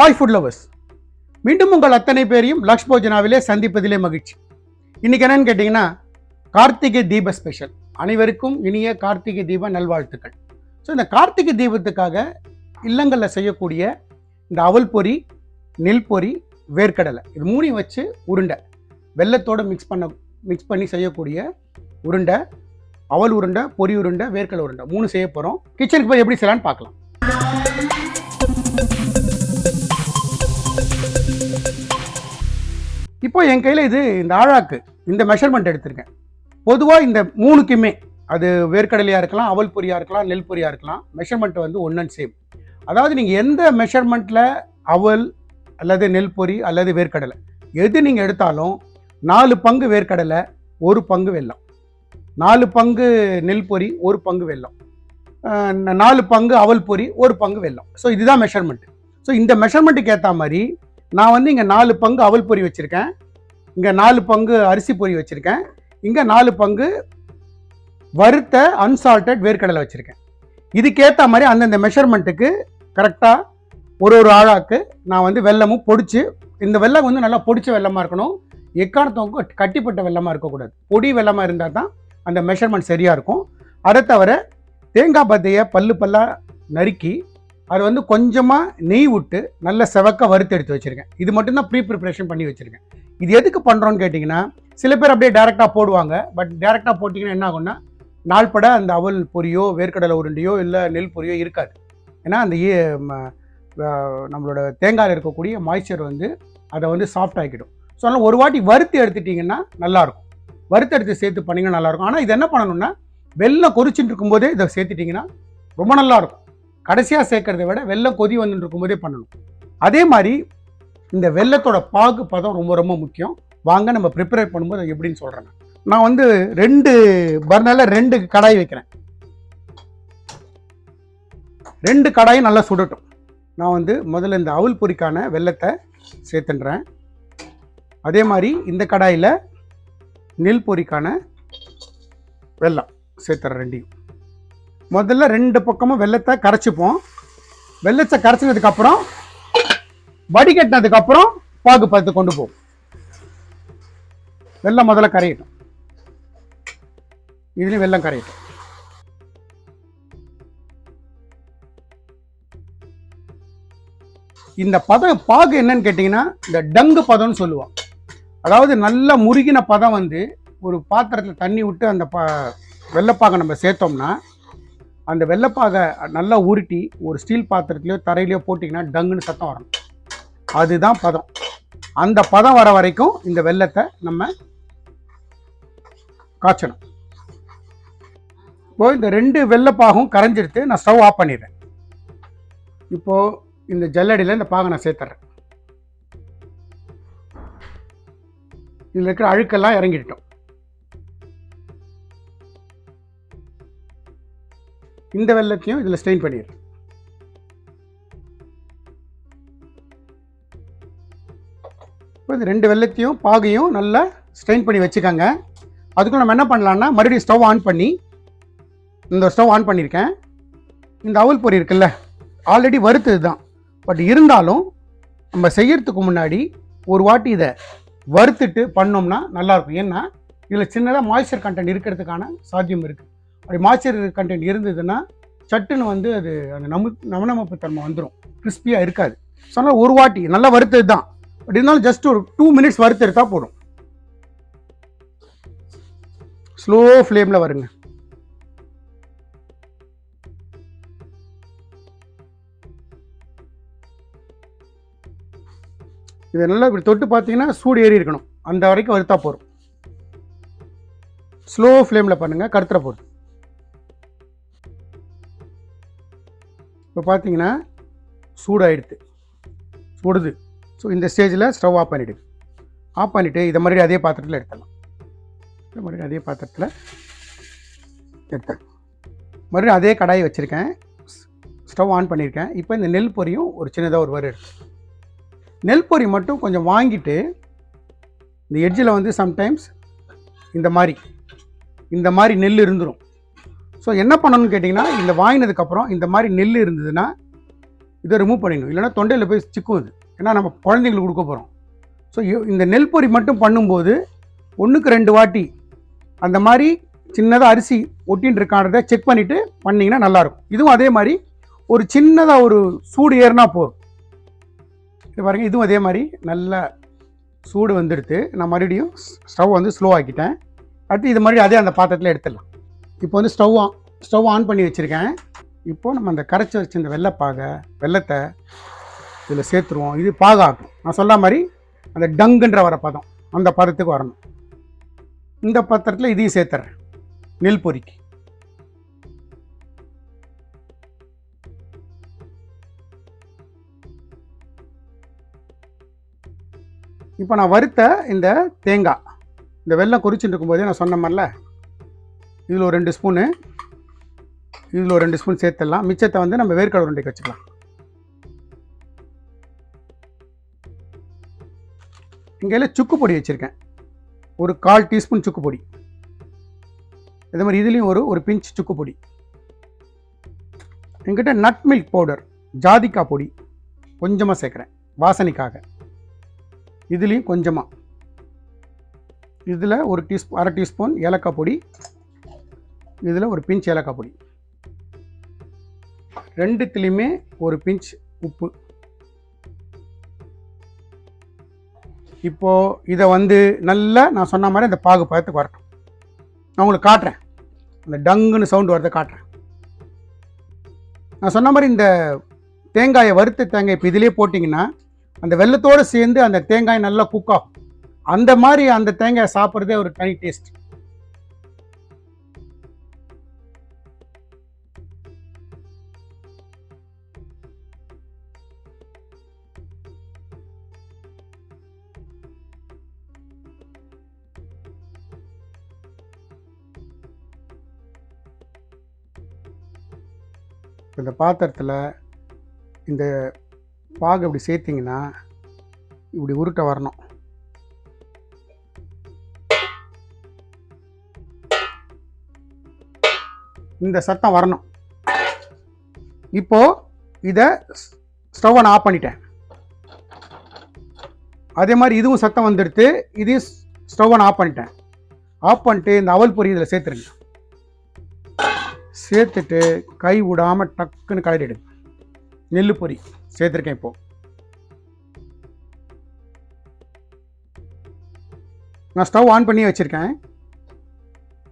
Hi food lovers மீண்டும் உங்கள் அத்தனை பேரையும் லக்ஷ் போஜனாவிலே சந்திப்பதிலே மகிழ்ச்சி. இன்றைக்கி என்னன்னு கேட்டிங்கன்னா கார்த்திகை தீப ஸ்பெஷல் அனைவருக்கும் இனிய கார்த்திகை தீப நல்வாழ்த்துக்கள். ஸோ இந்த கார்த்திகை தீபத்துக்காக இல்லங்களில் செய்யக்கூடிய இந்த அவல் பொறி நெல் பொறி வேர்க்கடலை இது மூணையும் வச்சு உருண்டை. வெள்ளத்தோடு மிக்ஸ் பண்ண மிக்ஸ் பண்ணி செய்யக்கூடிய உருண்டை அவல் உருண்டை பொறி உருண்டை வேர்க்கடலை உருண்டை. மூணு செய்ய போகிறோம் கிச்சனுக்கு போய் எப்படி செய்யலான்னு பார்க்கலாம். இப்போ என் கையில் இது இந்த ஆழாக்கு இந்த மெஷர்மெண்ட் எடுத்திருக்கேன். பொதுவாக இந்த மூணுக்குமே அது வேர்க்கடலையாக இருக்கலாம் அவல் பொரியாக இருக்கலாம் நெல் பொரியாக இருக்கலாம் மெஷர்மெண்ட் வந்து ஒன் அண்ட் சேம் அதாவது நீங்கள் எந்த மெஷர்மெண்ட்டில் அவல் அல்லது நெல் பொரி அல்லது வேர்க்கடலை எது நீங்கள் எடுத்தாலும் நாலு பங்கு வேர்க்கடலை ஒரு பங்கு வெல்லம். நாலு பங்கு நெல் பொரி ஒரு பங்கு வெல்லம். நாலு பங்கு அவல் பொரி ஒரு பங்கு வெல்லம். ஸோ இதுதான் மெஷர்மெண்ட் ஸோ இந்த மெஷர்மெண்ட்டுக்கு ஏற்ற மாதிரி நான் வந்து இங்கே நாலு பங்கு அவல் பொரி வச்சுருக்கேன். இங்கே நாலு பங்கு அரிசி பொரி வச்சுருக்கேன். இங்கே நாலு பங்கு வறுத்த அன்சால்ட்டட் வேர்க்கடலை வச்சுருக்கேன். இதுக்கேற்ற மாதிரி அந்தந்த மெஷர்மெண்ட்டுக்கு கரெக்டாக ஒரு ஒரு ஆழாக்கு நான் வந்து வெல்லமும் பொடிச்சு இந்த வெள்ளம் வந்து நல்லா பொடிச்ச வெள்ளமாக இருக்கணும். எக்காரணத்தவங்க கட்டிப்பட்ட வெல்லமாக இருக்கக்கூடாது. பொடி வெள்ளமாக இருந்தால் தான் அந்த மெஷர்மெண்ட் சரியாக இருக்கும். அதை தவிர தேங்காய் பத்தையை பல்லு பல்லாக நறுக்கி அதை வந்து கொஞ்சமாக நெய் விட்டு நல்ல செவக்க வறுத்து எடுத்து வச்சுருக்கேன். இது மட்டும்தான் ப்ரீ ப்ரிப்ரேஷன் பண்ணி வச்சுருக்கேன். இது எதுக்கு பண்ணுறோன்னு கேட்டிங்கன்னா சில பேர் அப்படியே டேரெக்டாக போடுவாங்க. பட் டேரெக்டாக போட்டிங்கன்னா என்ன ஆகும்னா நாள்பட அந்த அவல் பொரியோ வேர்க்கடலை உருண்டையோ இல்லை நெல் பொரியோ இருக்காது. ஏன்னா அந்த நம்மளோட தேங்காயில் இருக்கக்கூடிய மாய்ச்சர் வந்து அதை வந்து சாஃப்ட் ஆக்கிடும். ஸோ அதனால் ஒரு வாட்டி வறுத்து எடுத்துட்டிங்கன்னா நல்லாயிருக்கும். வறுத்து எடுத்து சேர்த்து பண்ணிங்கன்னா நல்லாயிருக்கும். ஆனால் இது என்ன பண்ணணும்னா வெள்ளம் கொதிச்சுட்டு இருக்கும்போதே இதை சேர்த்துட்டிங்கன்னா ரொம்ப நல்லாயிருக்கும். கடைசியாக சேர்க்கறதை விட வெள்ளம் கொதி வந்துட்டு இருக்கும்போதே பண்ணணும். அதே மாதிரி இந்த வெள்ளத்தோட பாகு பதம் ரொம்ப ரொம்ப முக்கியம். வாங்க நம்ம ப்ரிப்பேர் பண்ணும்போது எப்படின்னு சொல்கிறேன் நான். வந்து ரெண்டு பர்னரில் ரெண்டு கடாய் வைக்கிறேன். ரெண்டு கடாயும் நல்லா சுடட்டும். நான் வந்து முதல்ல இந்த அவுல் பொறிக்கான வெள்ளத்தை சேர்த்துன்றேன் அதே மாதிரி இந்த கடாயில் நெல் பொறிக்கான வெல்லம் சேர்த்துறேன் ரெண்டையும். முதல்ல ரெண்டு பக்கமும் வெள்ளத்தை கரைச்சிப்போம். வெள்ளத்தை கரைச்சினதுக்கப்புறம் வடிகட்டினதுக்கப்புறம் பாகு பதத்து கொண்டு போகும் வெள்ளம் முதல்ல கரையட்டும். இதுலேயும் வெள்ளம் கரையட்டும். இந்த பதம் பாகு என்னன்னு கேட்டிங்கன்னா இந்த டங்கு பதம்னு சொல்லுவான் அதாவது நல்லா முருகின பதம் வந்து ஒரு பாத்திரத்தில் தண்ணி விட்டு அந்த ப வெள்ளைப்பாகை நம்ம சேர்த்தோம்னா அந்த வெள்ளைப்பாகை நல்லா உருட்டி ஒரு ஸ்டீல் பாத்திரத்துலையோ தரையிலையோ போட்டிங்கன்னா டங்குன்னு சத்தம் வரணும் அதுதான் பதம். அந்த பதம் வர வரைக்கும் இந்த வெள்ளத்தை நம்ம காய்ச்சணும். இப்போ இந்த ரெண்டு வெள்ளைப்பாகும் கரைஞ்சிடுத்து நான் ஸ்டவ் ஆஃப் பண்ணிடுறேன். இப்போது இந்த ஜல்லடியில் இந்த பாகை நான் சேர்த்துறேன். இதில் இருக்கிற அழுக்கெல்லாம் இறங்கிட்டோம் இந்த வெள்ளத்தையும் இதில் ஸ்டெயின் பண்ணிடுறேன். இப்போ இந்த ரெண்டு வெள்ளத்தையும் பாகையும் நல்லா ஸ்ட்ரெயின் பண்ணி வச்சுக்கோங்க. அதுக்கு நம்ம என்ன பண்ணலாம்னா மறுபடியும் ஸ்டவ் ஆன் பண்ணி இந்த ஸ்டவ் ஆன் பண்ணியிருக்கேன். இந்த அவல் பொரி இருக்குல்ல ஆல்ரெடி வறுத்தது தான் பட் இருந்தாலும் நம்ம செய்யறதுக்கு முன்னாடி ஒரு வாட்டி இதை வறுத்துட்டு பண்ணோம்னா நல்லாயிருக்கும். ஏன்னா இதில் சின்னதாக மாய்ச்சர் கண்டென்ட் இருக்கிறதுக்கான சாத்தியம் இருக்குது அப்படி மாய்ச்சர் கண்டென்ட் இருந்ததுன்னா சட்டுன்னு வந்து அது அந்த நமு நவநமப்பு தன்மை வந்துடும் கிறிஸ்பியாக இருக்காது. ஸோ ஒரு வாட்டி நல்லா வறுத்தது தான் பட் இருந்தாலும் ஜஸ்ட் ஒரு டூ மினிட்ஸ் வறுத்து எடுத்தால் போதும். ஸ்லோ ஃப்ளேமில் வருங்க. இதை நல்லா இப்படி தொட்டு பார்த்தீங்கன்னா சூடு ஏறி இருக்கணும். அந்த வரைக்கும் வறுத்தா போதும். ஸ்லோ ஃப்ளேமில் பண்ணுங்கள் கருத்துற போதும் இப்போ பார்த்தீங்கன்னா சூடாயிடுது. சுடுது. ஸோ இந்த ஸ்டேஜில் ஸ்டவ் ஆஃப் பண்ணிவிடு ஆஃப் பண்ணிவிட்டு இதை மறுபடியும் அதே பாத்திரத்தில் எடுத்துடலாம். இதை மறுபடியும் அதே பாத்திரத்தில் எடுத்துடலாம் மறுபடியும் அதே கடாயை வச்சுருக்கேன். ஸ்டவ் ஆன் பண்ணியிருக்கேன் இப்போ இந்த நெல் பொரியும் ஒரு சின்னதாக ஒரு வறு எடுத்து நெல் பொரி மட்டும் கொஞ்சம் வாங்கிட்டு இந்த எட்ஜில் வந்து சம்டைம்ஸ் இந்த மாதிரி இந்த மாதிரி நெல் இருந்துடும் ஸோ என்ன பண்ணணும்னு கேட்டிங்கன்னா இந்த வாங்கினதுக்கப்புறம் இந்த மாதிரி நெல் இருந்ததுன்னா இதை ரிமூவ் பண்ணிடணும். இல்லைன்னா தொண்டையில் போய் சிக்குவது. ஏன்னா நம்ம குழந்தைங்களுக்கு கொடுக்க போகிறோம் ஸோ இந்த நெல் பொரி மட்டும் பண்ணும்போது ஒன்றுக்கு ரெண்டு வாட்டி அந்த மாதிரி சின்னதாக அரிசி ஒட்டின்னு இருக்கான்றதை செக் பண்ணிவிட்டு பண்ணிங்கன்னா நல்லாயிருக்கும். இதுவும் அதே மாதிரி ஒரு சின்னதாக ஒரு சூடு ஏறினா போதும். இது பாருங்கள் இதுவும் அதே மாதிரி நல்ல சூடு வந்துடுத்து நான் மறுபடியும் ஸ்டவ் வந்து ஸ்லோ ஆக்கிட்டேன். அடுத்து இது மாதிரி அதே அந்த பாத்திரத்தில் எடுத்துடலாம். இப்போ வந்து ஸ்டவ் ஆன் ஸ்டவ் ஆன் பண்ணி வச்சுருக்கேன். இப்போது நம்ம அந்த கரைச்சி வச்சு இந்த வெள்ளைப்பாக வெள்ளத்தை இதில் சேர்த்துருவோம். இது பாகாகும் நான் சொல்ல மாதிரி அந்த டங்குன்ற வர பதம் அந்த பதத்துக்கு வரணும். இந்த பத்திரத்தில் இதையும் சேர்த்துறேன். நெல் பொறிக்கு. இப்போ நான் வறுத்த இந்த தேங்காய் இந்த வெள்ளம் குறிச்சுட்டு இருக்கும்போதே நான் சொன்ன மாதிரில இதில் ஒரு ரெண்டு ஸ்பூனு இதில் ஒரு ரெண்டு ஸ்பூன் சேர்த்துடலாம். மிச்சத்தை வந்து நம்ம வேர்க்கடலை உருண்டைக்கு வச்சுக்கலாம். இங்கே சுக்கு பொடி வச்சுருக்கேன். ஒரு கால் டீஸ்பூன் சுக்கு பொடி. இதே மாதிரி இதுலேயும் ஒரு ஒரு பிஞ்ச் சுக்கு பொடி. என்கிட்ட நட் மில்க் பவுடர் ஜாதிக்காய் பொடி கொஞ்சமாக சேர்க்குறேன் வாசனைக்காக. இதுலேயும் கொஞ்சமாக இதில் ஒரு டீஸ்பூ அரை டீஸ்பூன் ஏலக்காய் பொடி. இதில் ஒரு பிஞ்ச் ஏலக்காய் பொடி. ரெண்டுத்துலேயுமே ஒரு பிஞ்ச் உப்பு. இப்போது இதை வந்து நல்லா நான் சொன்ன மாதிரி இந்த பாகு பதத்துக்கு வரட்டும். நான் உங்களுக்கு காட்டுறேன். அந்த டங்குன்னு சவுண்டு வரதை காட்டுறேன். நான் சொன்ன மாதிரி இந்த தேங்காயை வறுத்த தேங்காய் இப்போ இதிலே போட்டிங்கன்னா அந்த வெள்ளத்தோடு சேர்ந்து அந்த தேங்காய் நல்லா குக் ஆகும். அந்த மாதிரி அந்த தேங்காயை சாப்பிட்றதே ஒரு தனி டேஸ்ட் இந்த பாத்திரத்தில் இந்த பாகு இப்படி சேர்த்திங்கன்னா இப்படி உருட்ட வரணும். இந்த சத்தம் வரணும். இப்போ இதை ஸ்டவ்வை நான் ஆஃப் பண்ணிட்டேன். அதே மாதிரி இதுவும் சத்தம் வந்துடுத்து இதையும் ஸ்டவ்வை நான் ஆஃப் பண்ணிட்டேன். ஆஃப் பண்ணிட்டு இந்த அவல் பொரி இதில் சேர்த்துருங்க. சேர்த்துட்டு கை விடாமல் டக்குன்னு கலரிடுங்க நெல் பொரி சேர்த்துருக்கேன் இப்போது நான் ஸ்டவ் ஆன் பண்ணி வச்சுருக்கேன்.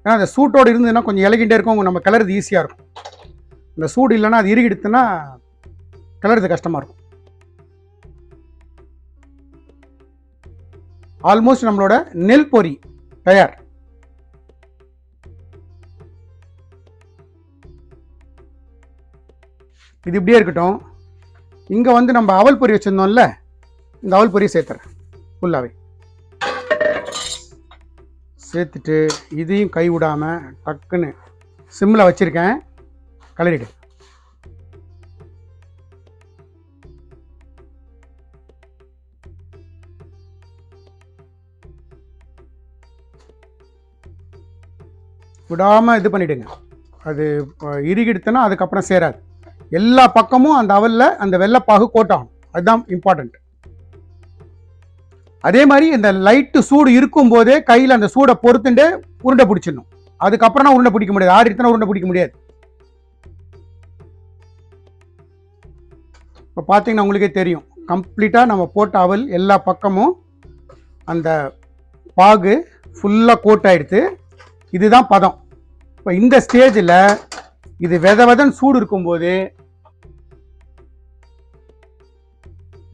ஏன்னா அந்த சூட்டோடு இருந்ததுன்னா கொஞ்சம் இலகிட்டே இருக்கும். நம்ம கிளறது ஈஸியாக இருக்கும். இந்த சூடு இல்லைன்னா அது இறுகிடுத்துன்னா கிளறது கஷ்டமாக இருக்கும். ஆல்மோஸ்ட் நம்மளோட நெல் பொரி தயார். இது இப்படியே இருக்கட்டும். இங்கே வந்து நம்ம அவல் பொரி வச்சுருந்தோம்ல இந்த அவல் பொரியை சேர்த்துறேன். ஃபுல்லாகவே சேர்த்துட்டு இதையும் கை விடாமல் டக்குன்னு சிம்மில் வச்சுருக்கேன். கலரிடு. விடாமல் இது பண்ணிவிடுங்க அது இறுகிடுத்துனா அதுக்கப்புறம் சேராது. எல்லா பக்கமும் அந்த அவலில் அந்த வெள்ளைப்பாகு கோட்டாகும் அதுதான் இம்பார்ட்டண்ட் அதே மாதிரி இந்த லைட்டு சூடு இருக்கும் போதே கையில் அந்த சூடை பொறுத்துட்டு உருண்டை பிடிச்சிடணும். அதுக்கப்புறம் உருண்டை பிடிக்க முடியாது. ஆறிடுத்துனா உருண்டை பிடிக்க முடியாது. இப்போ பார்த்தீங்கன்னா உங்களுக்கே தெரியும். கம்ப்ளீட்டாக நம்ம போட்ட அவல் எல்லா பக்கமும் அந்த பாகு ஃபுல்லாக கோட் இதுதான் பதம். இப்போ இந்த ஸ்டேஜில் இது வெத வெதன் சூடு இருக்கும்போது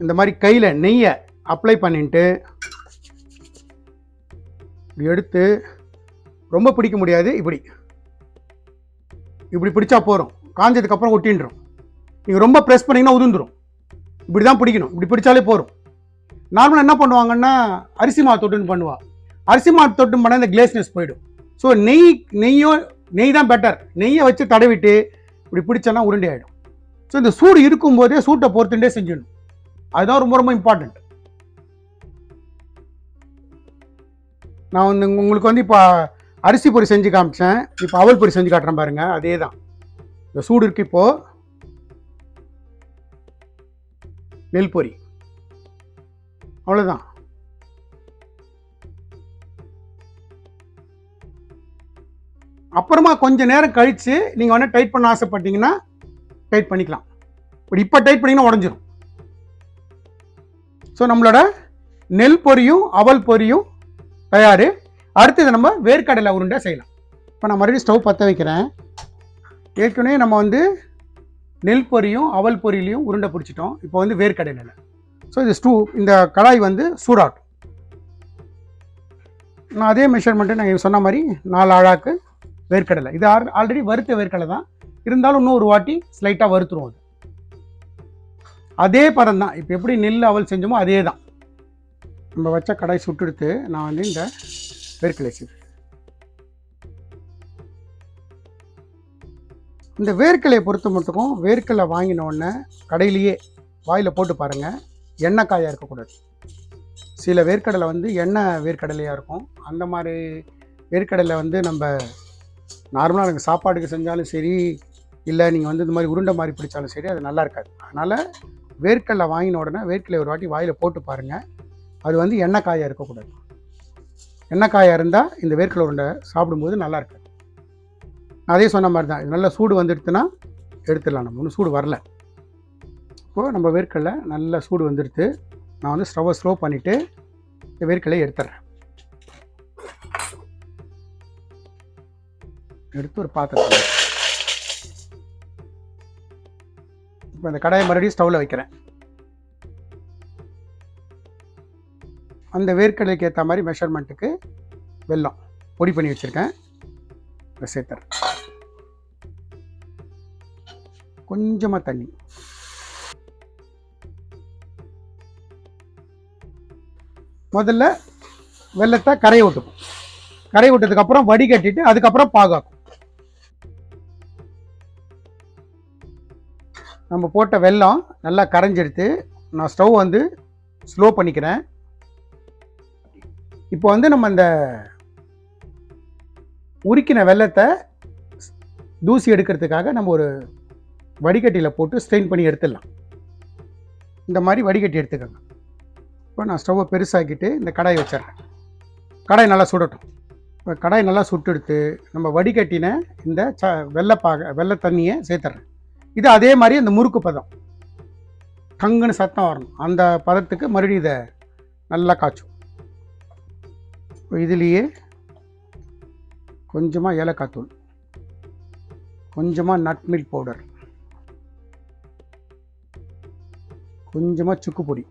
இந்த மாதிரி கையில் நெய்யை அப்ளை பண்ணிட்டு இப்படி எடுத்து ரொம்ப பிடிக்க முடியாது இப்படி. இப்படி பிடிச்சா போகிறோம் காஞ்சதுக்கப்புறம் ஒட்டின்றோம். நீங்கள் ரொம்ப ப்ரெஸ் பண்ணிங்கன்னா உதிர்ந்துடும் இப்படி தான் பிடிக்கணும். இப்படி பிடிச்சாலே போகிறோம் நார்மலாக என்ன பண்ணுவாங்கன்னா அரிசி மாவு தொட்டுன்னு பண்ணுவாள் அரிசி மா தொட்டுன்னு பண்ணால் இந்த கிளேஸ்னஸ் போயிடும். ஸோ நெய் நெய்யோ நெய் தான் பெட்டர் நெய்யை வச்சு தடவிட்டு இப்படி பிடிச்சோன்னா உருண்டை ஆகிடும் ஸோ இந்த சூடு இருக்கும்போதே சூட்டை பொறுத்துட்டே செஞ்சிடணும். அதுதான் ரொம்ப ரொம்ப இம்பார்ட்டண்ட் நான் வந்து உங்களுக்கு வந்து இப்போ அரிசி பொரி செஞ்சு காமிச்சேன். இப்போ அவல் பொரி செஞ்சு காட்டுறேன் பாருங்க. அதே தான் இந்த சூடு இருக்கு இப்போது நெல் பொரி. அவ்வளோதான் அப்புறமா கொஞ்ச நேரம் கழித்து நீங்கள் வந்து டைட் பண்ண ஆசைப்பட்டீங்கன்னா டைட் பண்ணிக்கலாம். பட் இப்போ டைட் பண்ணிங்கன்னா உடஞ்சிரும். ஸோ நம்மளோட நெல் பொரியும் அவல் பொரியும் தயார். அடுத்தது நம்ம வேர்க்கடலை உருண்டை செய்யலாம். இப்போ நான் மறுபடியும் ஸ்டவ் பற்ற வைக்கிறேன். ஏற்கனவே நம்ம வந்து நெல் பொரியும் அவல் பொரியிலையும் உருண்டை பிடிச்சிட்டோம் இப்போ வந்து வேர்க்கடலையில் ஸோ இது ஸ்டூ இந்த கடாய் வந்து சூடாட்டும். நான் அதே மெஷர்மெண்ட்டு நான் சொன்ன மாதிரி நாலு அழாக்கு வேர்க்கடலை. இது ஆல்ரெடி வறுத்த வேர்க்கடலை தான். இருந்தாலும் இன்னும் ஒரு வாட்டி ஸ்லைட்டாக வறுத்துருவோம் அது. அதே படம் தான். இப்போ எப்படி நெல் அவல் செஞ்சோமோ அதே தான் நம்ம வச்ச கடாய் சுட்டெடுத்து நான் வந்து இந்த வேர்க்கடலை சேர்த்து இந்த வேர்க்கலையை பொறுத்த மட்டுக்கும் வேர்க்கலை வாங்கினோடனே கடையிலேயே வாயில் போட்டு பாருங்கள் எண்ணெய் காயாக இருக்கக்கூடாது. சில வேர்க்கடலை வந்து எண்ணெய் வேர்க்கடலையாக இருக்கும். அந்த மாதிரி வேர்க்கடலை வந்து நம்ம நார்மலாக எனக்கு சாப்பாடுக்கு செஞ்சாலும் சரி இல்லை நீங்கள் வந்து இந்த மாதிரி உருண்டை மாதிரி பிடிச்சாலும் சரி அது நல்லா இருக்காது. அதனால் வேர்க்கடலை வாங்கின உடனே வேர்க்கடலை ஒரு வாட்டி வாயில் போட்டு பாருங்கள் அது வந்து எண்ணெய் காயாக இருக்கக்கூடாது. எண்ணெய் காயாக இருந்தால் இந்த வேர்க்கடலை உருண்டை சாப்பிடும்போது நல்லா இருக்காது நான் அதே சொன்ன மாதிரி தான் இது நல்லா சூடு வந்துடுத்துன்னா எடுத்துடலாம் நம்ம. ஒன்றும் சூடு வரல. இப்போது நம்ம வேர்க்கடலை நல்லா சூடு வந்துடுத்து நான் வந்து ஸ்டவ்வை ஸ்லோ பண்ணிவிட்டு இந்த வேர்க்கடலையை எடுத்துட்றேன் எடுத்து ஒரு பாத்திரத்தில் இப்போ இந்த கடாயை மறுபடியும் ஸ்டவ்வில் வைக்கிறேன். அந்த வேர்க்கடலைக்கு ஏற்ற மாதிரி மெஷர்மெண்ட்டுக்கு வெல்லம் பொடி பண்ணி வச்சுருக்கேன். இதை சேர்த்துறேன். கொஞ்சமாக தண்ணி. முதல்ல வெள்ளத்தை கரையை விட்டுப்போம் கரையை விட்டதுக்கப்புறம் வடிகட்டிட்டு அதுக்கப்புறம் பாகாக்கும் நம்ம போட்ட வெல்லம் நல்லா கரைஞ்செடுத்து நான் ஸ்டவ் வந்து ஸ்லோ பண்ணிக்கிறேன். இப்போ வந்து நம்ம இந்த உருக்கின வெள்ளத்தை தூசி எடுக்கிறதுக்காக நம்ம ஒரு வடிகட்டியில் போட்டு ஸ்ட்ரெயின் பண்ணி எடுத்துடலாம். இந்த மாதிரி வடிகட்டி எடுத்துக்கோங்க. இப்போ நான் ஸ்டவ்வை பெருசாக்கிட்டு இந்த கடாயை வச்சிடுறேன். கடாய் நல்லா சுடட்டும். இப்போ கடாய் நல்லா சுட்டு எடுத்து நம்ம வடிகட்டின இந்த ச வெள்ளப்பாக வெள்ளை தண்ணியை சேர்த்துட்றேன். இது அதே மாதிரி அந்த முறுக்கு பதம். கங்குன்னு சத்தம் வரணும். அந்த பதத்துக்கு மறுபடியும் இதை நல்லா காய்ச்சும். இதுலேயே கொஞ்சமாக ஏலக்காய் தூள் கொஞ்சமாக நட் பவுடர் கொஞ்சமாக சுக்கு பொடி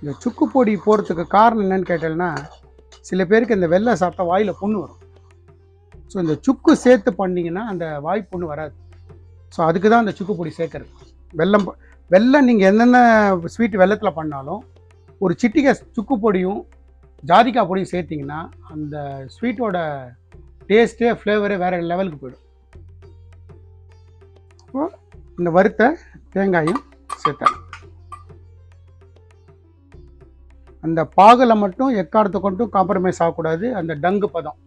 இந்த சுக்கு பொடி போகிறதுக்கு காரணம் என்னன்னு கேட்டேன்னா சில பேருக்கு இந்த வெள்ளை சாப்பிட்டா வாயில் புண்ணு வரும். ஸோ இந்த சுக்கு சேர்த்து பண்ணிங்கன்னா அந்த வாய்ப்பு ஒன்று வராது. ஸோ அதுக்கு தான் அந்த சுக்கு பொடி சேர்க்கறது. வெல்லம் வெள்ளம் வெல்லம் நீங்கள் என்னென்ன ஸ்வீட் வெள்ளத்தில் பண்ணாலும் ஒரு சிட்டிகை சுக்கு பொடியும் ஜாதிக்காய் பொடியும் சேர்த்திங்கன்னா அந்த ஸ்வீட்டோட டேஸ்ட்டே ஃப்ளேவரே வேறு லெவலுக்கு போயிடும். இப்போ இந்த வறுத்த தேங்காயும் சேர்த்தேன் அந்த பாகில் மட்டும் எக்காரத்தை கொண்டும் காம்ப்ரமைஸ் ஆகக்கூடாது. அந்த டங்கு பதம்.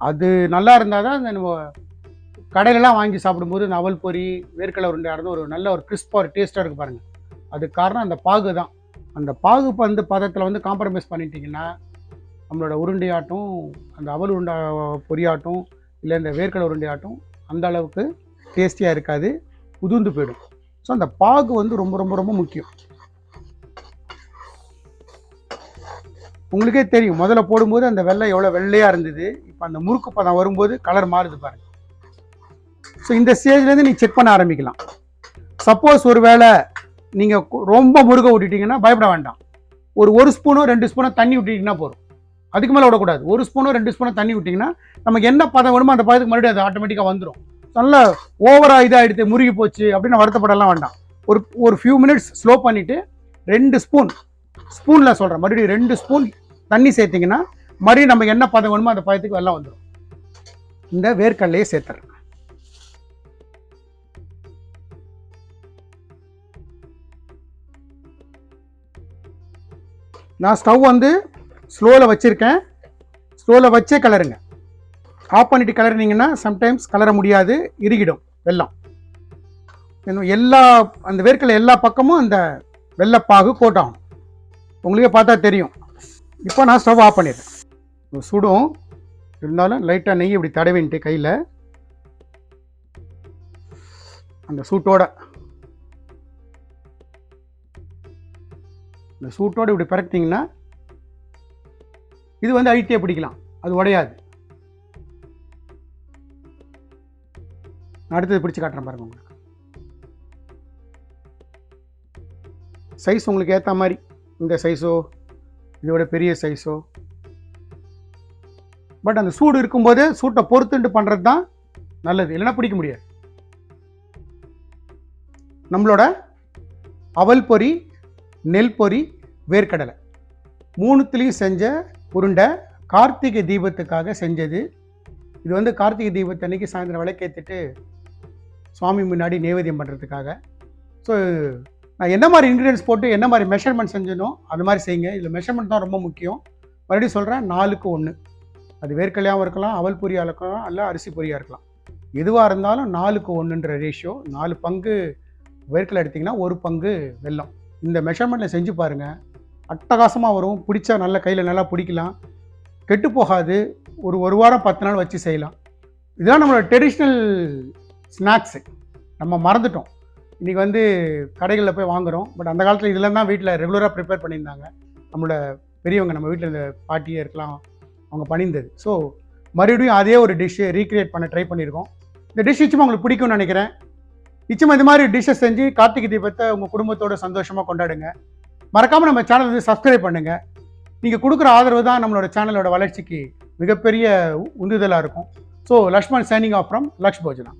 அது நல்லா இருந்தால் தான் அந்த நம்ம கடையிலலாம் வாங்கி சாப்பிடும்போது இந்த அவல் பொரி வேர்க்கடலை உருண்டை இருந்து ஒரு நல்ல ஒரு கிறிஸ்பாக ஒரு டேஸ்ட்டாக இருக்குது பாருங்கள் அதுக்கு காரணம் அந்த பாகு தான். அந்த பாகு வந்து பதத்தில் வந்து காம்ப்ரமைஸ் பண்ணிட்டீங்கன்னா நம்மளோட உருண்டையாட்டும் அந்த அவல் உருண்டை பொரியாட்டும் இல்லை இந்த வேர்க்கடலை உருண்டையாட்டும் அந்த அளவுக்கு டேஸ்டியாக இருக்காது உதிர்ந்து போயிடும். ஸோ அந்த பாகு வந்து ரொம்ப ரொம்ப ரொம்ப முக்கியம். உங்களுக்கே தெரியும் முதல்ல போடும்போது அந்த வெள்ளை எவ்வளோ வெள்ளையாக இருந்தது இப்போ அந்த முறுக்கு பதம் வரும்போது கலர் மாறுது பாருங்க. ஸோ இந்த ஸ்டேஜ்லேருந்து நீங்கள் செக் பண்ண ஆரம்பிக்கலாம். சப்போஸ் ஒரு வேளை நீங்கள் ரொம்ப முருக விட்டுட்டிங்கன்னா பயப்பட வேண்டாம். ஒரு ஒரு ஸ்பூனோ ரெண்டு ஸ்பூனோ தண்ணி விட்டுட்டிங்கன்னா போதும். அதுக்கு மேலே விடக்கூடாது. ஒரு ஸ்பூனோ ரெண்டு ஸ்பூனோ தண்ணி விட்டிங்கன்னா நமக்கு என்ன பதம் வேணுமோ அந்த பதத்துக்கு மறுபடியும் அது ஆட்டோமேட்டிக்காக வந்துடும் நல்லா ஓவராக இதாக எடுத்து முருகி போச்சு அப்படின்னு வருத்தப்படலாம் வேண்டாம். ஒரு ஒரு ஃபியூ மினிட்ஸ் ஸ்லோ பண்ணிவிட்டு ரெண்டு ஸ்பூன் ஸ்பூனில் சொல்கிறேன் மறுபடியும் ரெண்டு ஸ்பூன் தண்ணி சேர்த்திங்கன்னா மறுபடியும் நம்ம என்ன பதம் வேணுமோ அந்த பதத்துக்கு வெள்ளம் வந்துடும் இந்த வேர்க்கடலையே சேர்த்துறேன். நான் ஸ்டவ் வந்து ஸ்லோவில் வச்சுருக்கேன். ஸ்லோவில் வச்சே கலருங்க ஆஃப் பண்ணிட்டு கலர்னீங்கன்னா சம்டைம்ஸ் கலர முடியாது இறுகிடும் வெள்ளம். எல்லா அந்த வேர்க்கடலை எல்லா பக்கமும் அந்த வெள்ளப்பாகு கோட்டாகும் உங்களுக்கே பார்த்தா தெரியும். இப்போ நான் ஸ்டவ் ஆஃப் பண்ணிடுறேன். சுடும். இருந்தாலும் லைட்டாக நெய் இப்படி தடவின்ட்டு கையில். அந்த சூட்டோட. இந்த சூட்டோட இப்படி பறக்கிட்டிங்கன்னா இது வந்து அழுத்தியே பிடிக்கலாம். அது உடையாது. நான் அடுத்தது பிடிச்சு காட்டுறேன் பாருங்க உங்களுக்கு. சைஸ் உங்களுக்கு ஏற்ற மாதிரி. இந்த சைஸோ இதோட பெரிய சைஸோ பட் அந்த சூடு இருக்கும்போது சூட்டை பொறுத்துண்டு பண்ணுறது தான் நல்லது. இல்லைன்னா பிடிக்க முடியாது. நம்மளோட அவல் பொறி நெல் பொரி வேர்க்கடலை மூணுத்துலேயும் செஞ்ச உருண்டை கார்த்திகை தீபத்துக்காக செஞ்சது. இது வந்து கார்த்திகை தீபத்தன்னைக்கு சாயந்தரம் விளக்கேற்றிட்டு சுவாமி முன்னாடி நைவேத்தியம் பண்ணுறதுக்காக ஸோ நான் என்ன மாதிரி இன்க்ரீடியன்ஸ் போட்டு என்ன மாதிரி மெஷர்மெண்ட் செஞ்சனோ அந்த மாதிரி செய்யுங்க. இதில் மெஷர்மெண்ட் தான் ரொம்ப முக்கியம். மறுபடியும் சொல்கிறேன் நாலுக்கு ஒன்று அது வேர்க்கல்லையாகவும் இருக்கலாம் அவல் பொரியாக இருக்கலாம் அல்ல அரிசி பொரியாக இருக்கலாம். எதுவாக இருந்தாலும் நாலுக்கு ஒன்றுன்ற ரேஷியோ நாலு பங்கு வேர்க்கலை எடுத்திங்கன்னா ஒரு பங்கு வெல்லம். இந்த மெஷர்மெண்ட்டில் செஞ்சு பாருங்கள் அட்டகாசமாக வரும். பிடிச்சா நல்லா கையில் நல்லா பிடிக்கலாம். கெட்டு போகாது. ஒரு ஒரு வாரம் பத்து நாள் வச்சு செய்யலாம். இதுதான் நம்மளோட ட்ரெடிஷ்னல் ஸ்நாக்ஸு நம்ம மறந்துட்டோம். இன்றைக்கி வந்து கடைகளில் போய் வாங்குகிறோம் பட் அந்த காலத்தில் இதெல்லாம் தான் வீட்டில் ரெகுலராக ப்ரிப்பேர் பண்ணியிருந்தாங்க. நம்மளோட பெரியவங்க நம்ம வீட்டில் இந்த பாட்டியே இருக்கலாம். அவங்க பணிந்தது. ஸோ மறுபடியும் அதே ஒரு டிஷ்ஷை ரீக்ரியேட் பண்ண ட்ரை பண்ணியிருக்கோம். இந்த டிஷ் நிச்சயமாக உங்களுக்கு பிடிக்கும்னு நினைக்கிறேன். நிச்சயமாக இது மாதிரி டிஷ்ஷை செஞ்சு கார்த்திகை தீபத்தை உங்கள் குடும்பத்தோட சந்தோஷமாக கொண்டாடுங்க. மறக்காமல் நம்ம சேனல் வந்து சப்ஸ்கிரைப் பண்ணுங்கள் நீங்கள் கொடுக்குற ஆதரவு தான் நம்மளோட சேனலோட வளர்ச்சிக்கு மிகப்பெரிய உந்துதலாக இருக்கும். So Lakshman signing off from Laksh Yojana